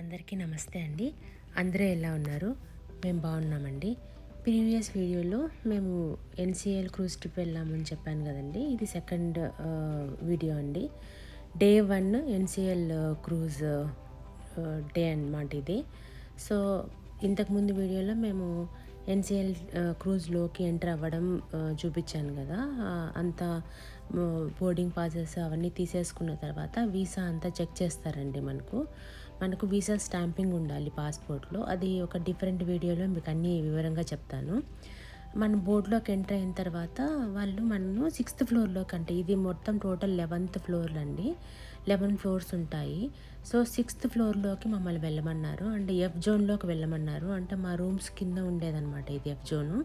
అందరికీ నమస్తే అండి. అందరూ ఎలా ఉన్నారు? మేము బాగున్నామండి. ప్రీవియస్ వీడియోలో మేము ఎన్సిఎల్ క్రూజ్ ట్రిప్ వెళ్ళామని చెప్పాను కదండి. ఇది సెకండ్ వీడియో అండి. Day one NCL cruise day అన్నమాట ఇది. సో ఇంతకుముందు వీడియోలో మేము ఎన్సిఎల్ క్రూజ్లోకి ఎంటర్ అవ్వడం చూపించాను కదా. అంత అంతా బోర్డింగ్ పాసెస్ అవన్నీ తీసేసుకున్న తర్వాత వీసా అంతా చెక్ చేస్తారండి మనకు. మనకు వీసా స్టాంపింగ్ ఉండాలి పాస్పోర్ట్లో. అది ఒక డిఫరెంట్ వీడియోలో మీకు అన్నీ వివరంగా చెప్తాను. మన బోర్డులోకి ఎంటర్ అయిన తర్వాత వాళ్ళు మనను సిక్స్త్ ఫ్లోర్లోకి అంటే ఇది మొత్తం టోటల్ లెవెన్త్ ఫ్లోర్లు అండి లెవెన్ ఫ్లోర్స్ ఉంటాయి. సో సిక్స్త్ ఫ్లోర్లోకి మమ్మల్ని వెళ్ళమన్నారు. అంటే ఎఫ్ జోన్లోకి వెళ్ళమన్నారు. అంటే మా రూమ్స్ కింద ఉండేదన్నమాట ఇది ఎఫ్ జోను.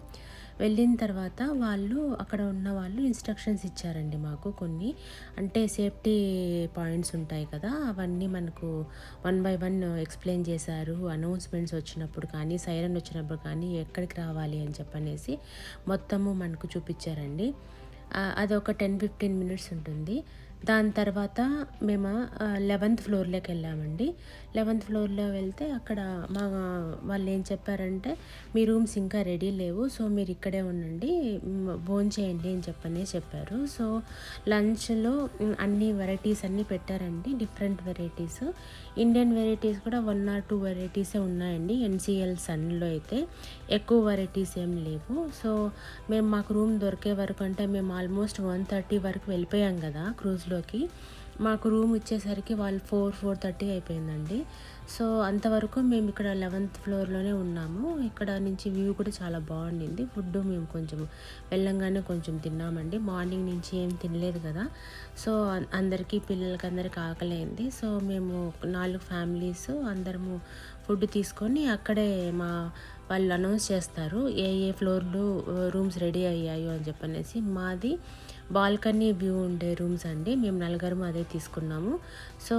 వెళ్ళిన తర్వాత వాళ్ళు అక్కడ ఉన్న వాళ్ళు ఇన్స్ట్రక్షన్స్ ఇచ్చారండి మాకు కొన్ని. అంటే సేఫ్టీ పాయింట్స్ ఉంటాయి కదా అవన్నీ మనకు వన్ బై వన్ ఎక్స్ప్లెయిన్ చేశారు. అనౌన్స్మెంట్స్ వచ్చినప్పుడు కానీ సైరన్ వచ్చినప్పుడు కానీ ఎక్కడికి రావాలి అని చెప్పనేసి మొత్తము మనకు చూపించారండి. అది అదొక టెన్ ఫిఫ్టీన్ మినిట్స్ ఉంటుంది. దాని తర్వాత మేము లెవెంత్ ఫ్లోర్లోకి వెళ్ళామండి. లెవెంత్ ఫ్లోర్లో వెళ్తే అక్కడ మా వాళ్ళు ఏం చెప్పారంటే మీ రూమ్స్ ఇంకా రెడీ లేవు సో మీరు ఇక్కడే ఉండండి భోన్ చేయండి అని చెప్పనే చెప్పారు. సో లంచ్లో అన్ని వెరైటీస్ అన్నీ పెట్టారండి డిఫరెంట్ వెరైటీస్. ఇండియన్ వెరైటీస్ కూడా వన్ ఆర్ టూ వెరైటీసే ఉన్నాయండి ఎన్సిఎల్ సన్లో అయితే. ఎక్కువ వెరైటీస్ ఏం లేవు. సో మేము మాకు రూమ్ దొరికే వరకు అంటే మేము ఆల్మోస్ట్ వన్ థర్టీ వరకు వెళ్ళిపోయాం కదా క్రూజ్లో క్రూజ్లోకి మాకు రూమ్ ఇచ్చేసరికి వాళ్ళు ఫోర్ ఫోర్ థర్టీ అయిపోయిందండి. సో అంతవరకు మేము ఇక్కడ లెవెన్త్ ఫ్లోర్లోనే ఉన్నాము. ఇక్కడ నుంచి వ్యూ కూడా చాలా బాగుండింది. ఫుడ్ మేము కొంచెం వెళ్ళంగానే కొంచెం తిన్నామండి. మార్నింగ్ నుంచి ఏం తినలేదు కదా. సో అందరికీ పిల్లలకి అందరికి ఆకలైంది సో మేము నాలుగు ఫ్యామిలీస్ అందరము ఫుడ్ తీసుకొని అక్కడే మా వాళ్ళు అనౌన్స్ చేస్తారు. ఏ ఏ ఫ్లోర్లు రూమ్స్ రెడీ అయ్యాయో అని చెప్పనేసి. మాది బాల్కనీ వ్యూ ఉండే రూమ్స్ అండి. మేము నలుగురం అదే తీసుకున్నాము. సో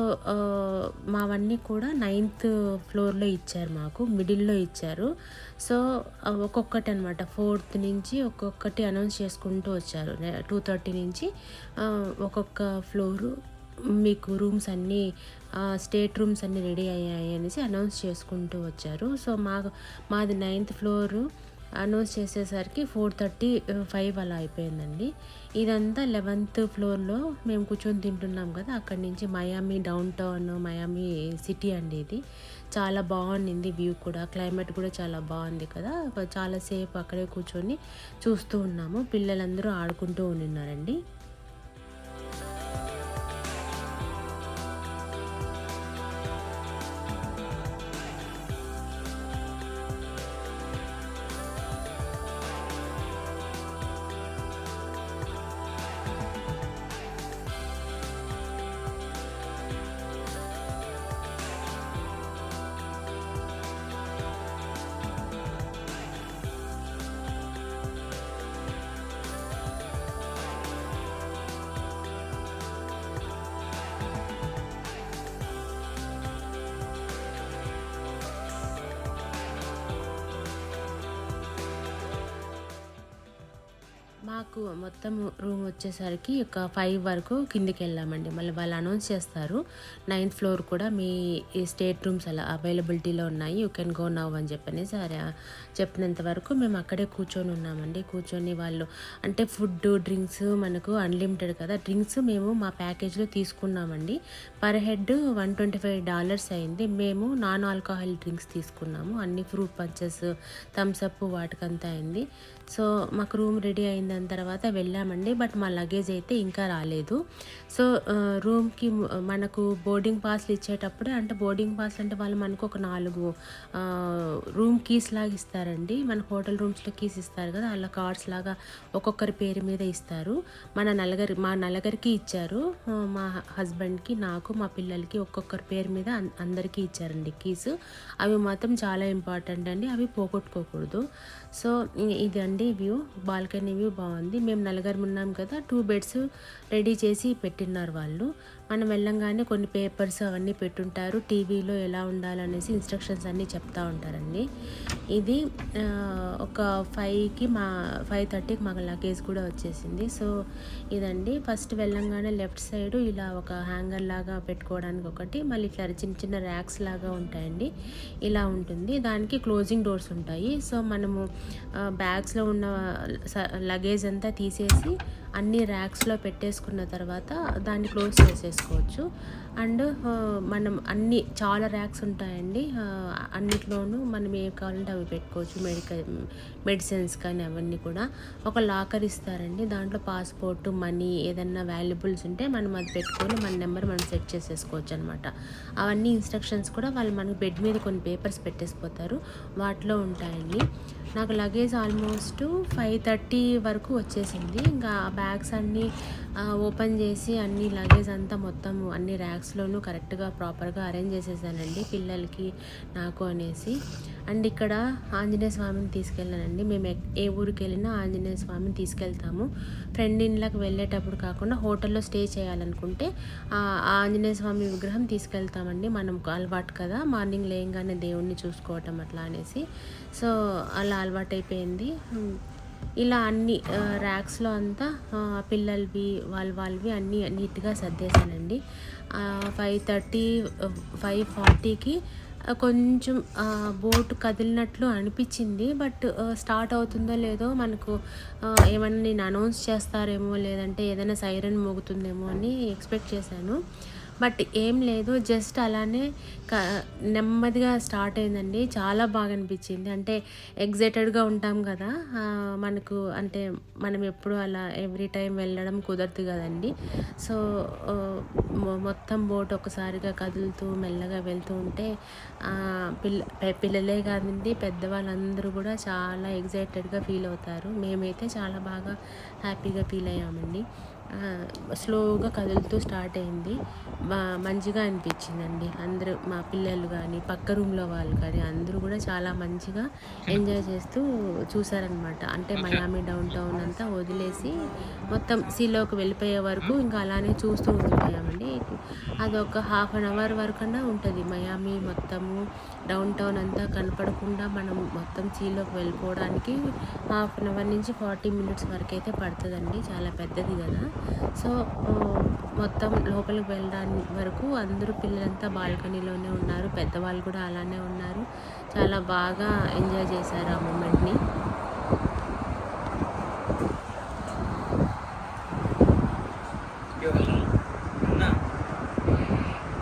మావన్నీ కూడా నైన్త్ ఫ్లోర్లో ఇచ్చారు మాకు మిడిల్లో ఇచ్చారు. సో ఒక్కొక్కటి అనమాట ఫోర్త్ నుంచి ఒక్కొక్కటి అనౌన్స్ చేసుకుంటూ వచ్చారు. టూ థర్టీ నుంచి ఒక్కొక్క ఫ్లోరు మీకు రూమ్స్ అన్నీ స్టేట్ రూమ్స్ అన్నీ రెడీ అయ్యాయి అనేసి అనౌన్స్ చేసుకుంటూ వచ్చారు. సో మా మాది నైన్త్ ఫ్లోరు. అనౌన్స్ చేసేసరికి ఫోర్ థర్టీ ఫైవ్ అలా అయిపోయిందండి. ఇదంతా లెవెన్త్ ఫ్లోర్లో మేము కూర్చొని తింటున్నాం కదా అక్కడి నుంచి Miami downtown Miami city అండి ఇది. చాలా బాగుండింది వ్యూ కూడా క్లైమేట్ కూడా చాలా బాగుంది కదా చాలాసేపు అక్కడే కూర్చొని చూస్తూ ఉన్నాము. పిల్లలందరూ ఆడుకుంటూ ఉన్నారండి ఎక్కువ మొత్తం రూమ్ వచ్చేసరికి ఒక ఫైవ్ వరకు కిందికి వెళ్ళామండి. మళ్ళీ వాళ్ళు అనౌన్స్ చేస్తారు. నైన్త్ ఫ్లోర్ కూడా మీ స్టేట్ రూమ్స్ అలా అవైలబిలిటీలో ఉన్నాయి. యూ కెన్ గో నవ్ అని చెప్పని సరే చెప్పినంత వరకు మేము అక్కడే కూర్చొని ఉన్నామండి. కూర్చొని వాళ్ళు అంటే ఫుడ్ డ్రింక్స్ మనకు అన్లిమిటెడ్ కదా. డ్రింక్స్ మేము మా ప్యాకేజ్లో తీసుకున్నామండి. Per head one twenty five dollars అయింది. మేము నాన్ ఆల్కహాల్ డ్రింక్స్ తీసుకున్నాము. అన్ని ఫ్రూట్ పంచెస్ థమ్స్అప్ వాటికంతా అయింది. సో మాకు రూమ్ రెడీ అయిన దాని తర్వాత వెళ్ళామండి బట్ మా లగేజ్ అయితే ఇంకా రాలేదు. సో రూమ్కి మనకు బోర్డింగ్ పాస్లు ఇచ్చేటప్పుడే అంటే బోర్డింగ్ పాస్ అంటే వాళ్ళు మనకు ఒక నాలుగు రూమ్ కీస్ లాగా ఇస్తారండి. మన హోటల్ రూమ్స్లో కీస్ ఇస్తారు కదా అలా కార్డ్స్ లాగా ఒక్కొక్కరి పేరు మీద ఇస్తారు. మన నలుగురి మా నలుగురికి ఇచ్చారు. మా హస్బెండ్కి నాకు మా పిల్లలకి ఒక్కొక్కరి పేరు మీద అందరికీ ఇచ్చారండి కీస్. అవి మాత్రం చాలా ఇంపార్టెంట్ అండి అవి పోగొట్టుకోకూడదు. సో ఇది అండి వ్యూ. బాల్కనీ వ్యూ బాగుంది. మేము నలుగురు ఉన్నాం కదా టూ బెడ్స్ రెడీ చేసి పెట్టినారు వాళ్ళు. మనం వెళ్ళంగానే కొన్ని పేపర్స్ అవన్నీ పెట్టుంటారు. టీవీలో ఎలా ఉండాలనేసి ఇన్స్ట్రక్షన్స్ అన్నీ చెప్తా ఉంటారండి. ఇది ఒక ఫైవ్కి మా ఫైవ్ థర్టీకి మాకు లగేజ్ కూడా వచ్చేసింది. సో ఇదండి. ఫస్ట్ వెళ్ళంగానే లెఫ్ట్ సైడ్ ఇలా ఒక హ్యాంగర్ లాగా పెట్టుకోవడానికి ఒకటి మళ్ళీ ఇట్లా చిన్న చిన్న ర్యాక్స్ లాగా ఉంటాయండి. ఇలా ఉంటుంది. దానికి క్లోజింగ్ డోర్స్ ఉంటాయి. సో మనము బ్యాగ్స్లో ఉన్న లగేజ్ అంతా తీసేసి అన్ని ర్యాక్స్లో పెట్టేసుకున్న తర్వాత దాన్ని క్లోజ్ చేసేసుకోవచ్చు అండ్ మనం అన్ని చాలా ర్యాక్స్ ఉంటాయండి. అన్నిట్లోనూ మనం ఏవి కావాలంటే అవి పెట్టుకోవచ్చు. మెడికల్ మెడిసిన్స్ కానీ అవన్నీ కూడా. ఒక లాకర్ ఇస్తారండి. దాంట్లో పాస్పోర్ట్ మనీ ఏదన్నా వాల్యుబుల్స్ ఉంటే మనం అది పెట్టుకొని మన నెంబర్ మనం సెట్ చేసేసుకోవచ్చు అనమాట అవన్నీ ఇన్స్ట్రక్షన్స్ కూడా వాళ్ళు మనకి బెడ్ మీద కొన్ని పేపర్స్ పెట్టేసిపోతారు. వాటిలో ఉంటాయండి. నాకు లగేజ్ ఆల్మోస్ట్ ఫైవ్ థర్టీ వరకు వచ్చేసింది. ఇంకా బ్యాగ్స్ అన్నీ ఓపెన్ చేసి అన్ని లగేజ్ అంతా మొత్తం అన్ని ర్యాక్స్లోనూ కరెక్ట్గా ప్రాపర్గా అరేంజ్ చేసేసానండి పిల్లలకి నాకు అనేసి. అండ్ ఇక్కడ ఆంజనేయ స్వామిని తీసుకెళ్ళానండి. మేము ఏ ఊరికి వెళ్ళినా ఆంజనేయ స్వామిని తీసుకెళ్తాము. ఫ్రెండ్ ఇండ్లకు వెళ్ళేటప్పుడు కాకుండా హోటల్లో స్టే చేయాలనుకుంటే ఆ ఆంజనేయ స్వామి విగ్రహం తీసుకెళ్తామండి. మనం అలవాటు కదా మార్నింగ్ లేయంగానే దేవుణ్ణి చూసుకోవటం అట్లా అనేసి. సో అలా అలవాటు అయిపోయింది ఇలా అన్ని ర్యాక్స్లో అంతా పిల్లలవి వాళ్ళ వాళ్ళవి అన్నీ నీట్గా సర్దేశానండి. ఫైవ్ థర్టీ ఫైవ్ ఫార్టీకి కొంచెం బోట్ కదిలినట్లు అనిపించింది. బట్ స్టార్ట్ అవుతుందో లేదో మనకు ఏమైనా ఏమన్నా నేను అనౌన్స్ చేస్తారేమో లేదంటే ఏదైనా సైరన్ మోగుతుందేమో అని ఎక్స్పెక్ట్ చేశాను. బట్ ఏం లేదు జస్ట్ అలానే నెమ్మదిగా స్టార్ట్ అయిందండి. చాలా బాగా అనిపించింది. అంటే ఎగ్జైటెడ్గా ఉంటాం కదా మనకు అంటే మనం ఎప్పుడు అలా ఎవ్రీ టైం వెళ్ళడం కుదరదు కదండి. సో మొత్తం బోట్ ఒకసారిగా కదులుతూ మెల్లగా వెళ్తూ ఉంటే పిల్ల పిల్లలే కాదండి పెద్దవాళ్ళందరూ కూడా చాలా ఎగ్జైటెడ్గా ఫీల్ అవుతారు. మేమైతే చాలా బాగా హ్యాపీగా ఫీల్ అయ్యామండి. స్లోగా కదులుతూ స్టార్ట్ అయింది. మా మంచిగా అనిపించిందండి. అందరూ మా పిల్లలు కానీ పక్క రూమ్లో వాళ్ళు కానీ అందరూ కూడా చాలా మంచిగా ఎంజాయ్ చేస్తూ చూసారనమాట అంటే మయామి డౌన్ టౌన్ అంతా వదిలేసి మొత్తం సీలోకి వెళ్ళిపోయే వరకు ఇంకా అలానే చూస్తూ ఉండిపోయామండి. అది ఒక హాఫ్ అన్ అవర్ వరకన్నా ఉంటుంది. మయామి మొత్తము డౌన్ టౌన్ అంతా కనపడకుండా మనం మొత్తం సీలోకి వెళ్ళిపోవడానికి హాఫ్ అన్ అవర్ నుంచి ఫార్టీ మినిట్స్ వరకు అయితే పడుతుందండి. చాలా పెద్దది కదా. సో మొత్తం లోపలికి వెళ్ళడానికి వరకు అందరూ పిల్లలంతా బాల్కనీలోనే ఉన్నారు. పెద్దవాళ్ళు కూడా అలానే ఉన్నారు. చాలా బాగా ఎంజాయ్ చేశారు ఆ మూమెంట్ని అన్నా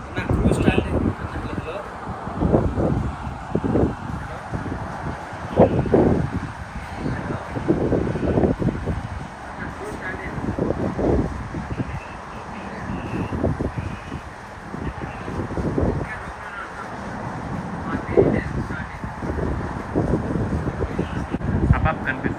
అన్నా క్రూజ్ స్టార్ట్ అయింది అన్నట్లో అపాప్ కనిపిస్తుంది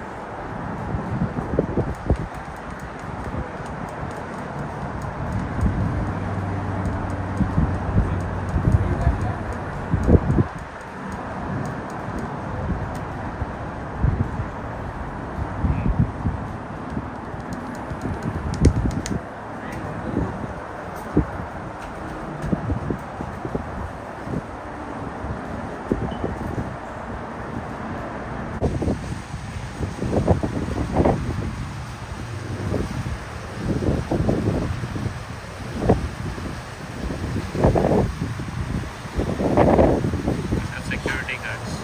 సెక్యూరిటీ గార్డ్స్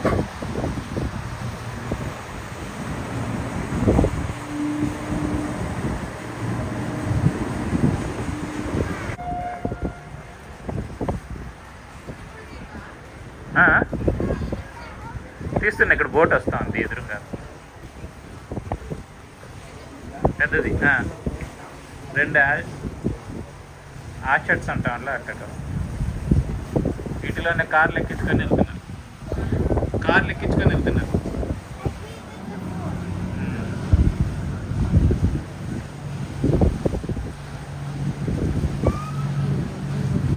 తీస్తున్నా ఇక్కడ బోట్ వస్తా ఉంది ఎదురుగా. పెద్దది రెండు ఆర్చర్డ్స్ అంటాం అలా అక్కడ వీటిలోనే కార్లు ఎక్కించుకొని వెళ్తున్నారు. కార్లు ఎక్కించుకొని వెళ్తున్నారు.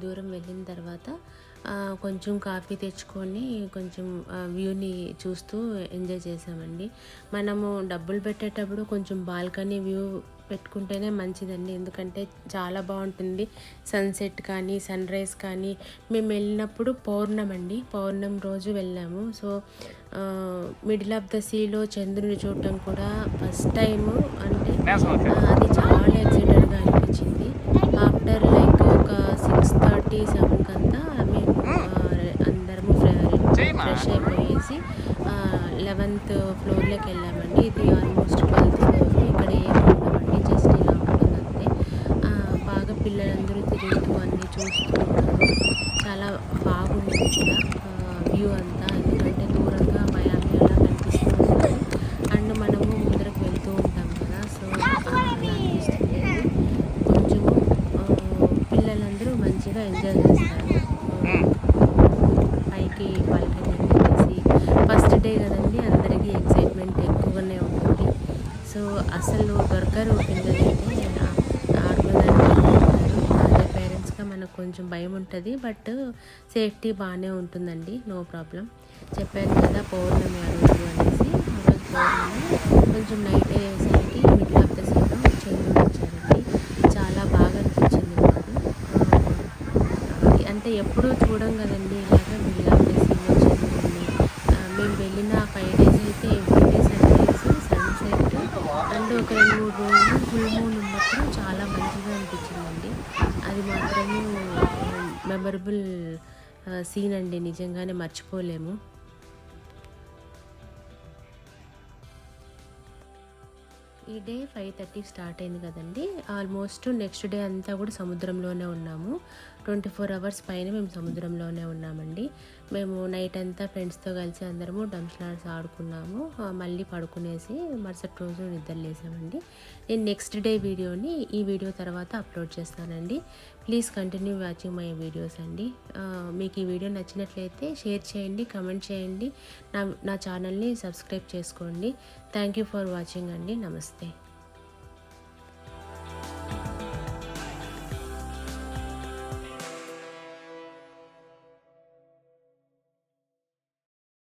దూరం వెళ్ళిన తర్వాత కొంచెం కాఫీ తెచ్చుకొని కొంచెం వ్యూని చూస్తూ ఎంజాయ్ చేసామండి మనము డబ్బులు పెట్టేటప్పుడు కొంచెం బాల్కనీ వ్యూ పెట్టుకుంటేనే మంచిదండి. ఎందుకంటే చాలా బాగుంటుంది. సన్సెట్ కానీ సన్ రైజ్ కానీ. మేము వెళ్ళినప్పుడు పౌర్ణమండి. పౌర్ణమి రోజు వెళ్ళాము. సో మిడిల్ ఆఫ్ ద సీలో చంద్రుని చూడటం కూడా ఫస్ట్ టైం అంటే అది చాలా ఎక్సైటెడ్గా అనిపించింది. ఆఫ్టర్ లైక్ ఒక సిక్స్ థర్టీ సెవెన్ కంతా మేము ఆ, అందరము ఫ్రెష్ అయిపోయేసి లెవెన్త్ ఫ్లోర్లోకి వెళ్ళామండి. ఇది ఆల్మోస్ట్ ట్వెల్త్ ఫ్లోర్ ఇక్కడ ఏమి ఉండవండి జస్ట్ ఇలా ఉంటుంది అంతే ఆ, బాగా పిల్లలందరూ తిరుగుతూ అన్నీ చూస్తూ ఉన్నారు చాలా బాగుంది ఇక్కడ వ్యూ అంతా ఎందుకంటే దూరంగా మయామి అలా కనిపిస్తూ ఉంటుంది అండ్ మనము ముందరకు వెళ్తూ ఉంటాం కదా సో అలా అనిపిస్తుంది కొంచెము ఆ, పిల్లలందరూ మంచిగా ఎంజాయ్ చేస్తారు ఆ, పైకి బాల్కనీ వెళ్ళేసి ఫస్ట్ డే కదండి అందరికీ ఎక్సైట్మెంట్ ఎక్కువగానే ఉంటుంది సో అసలు దొరకరు పిల్లలైతే ఆడుకోవడానికి పేరెంట్స్గా మనకు కొంచెం భయం ఉంటుంది బట్ సేఫ్టీ బాగానే ఉంటుందండి నో ప్రాబ్లం చెప్పాను కదా పౌర్ణమి ఆ రోజు అనేసి ఆ రోజు పౌర్ణమి కొంచెం నైట్ అయ్యేసరికి మిడిల్ ఆఫ్ ద సీజన్ చంద్రుడు వచ్చారండి. చాలా బాగా అనిపించింది మాకు. అంటే ఎప్పుడూ చూడం కదండి ఇలాగ మిడిల్ ఆఫ్ ద సీజన్ చంద్రుడిని మేము వెళ్ళిన ఫైవ్ డేస్ అయితే everyday sunrise sunset and ఒక రెండు మూడు రోజులు ఫుల్ మూన్ ఉన్నప్పుడు చాలా మంచిగా అనిపించిందండి. అది మాత్రము మెమరబుల్ సీన్ అండి. నిజంగానే మర్చిపోలేము. ఈ డే ఫైవ్ థర్టీకి స్టార్ట్ అయింది కదండి. ఆల్మోస్ట్ నెక్స్ట్ డే అంతా కూడా సముద్రంలోనే ఉన్నాము. ట్వంటీ ఫోర్ అవర్స్ పైన మేము సముద్రంలోనే ఉన్నామండి. మేము నైట్ అంతా ఫ్రెండ్స్తో కలిసి అందరము డంస్లాడ్స్ ఆడుకున్నాము. మళ్ళీ పడుకునేసి మరుసటి రోజు నిద్రలేసామండి నేను నెక్స్ట్ డే వీడియోని ఈ వీడియో తర్వాత అప్లోడ్ చేస్తానండి. Please continue watching my videos అండి. మీకు ఈ వీడియో నచ్చినట్లయితే షేర్ చేయండి కమెంట్ చేయండి. నా నా ఛానల్ని సబ్స్క్రైబ్ చేసుకోండి. థ్యాంక్ యూ ఫర్ వాచింగ్ అండి. నమస్తే.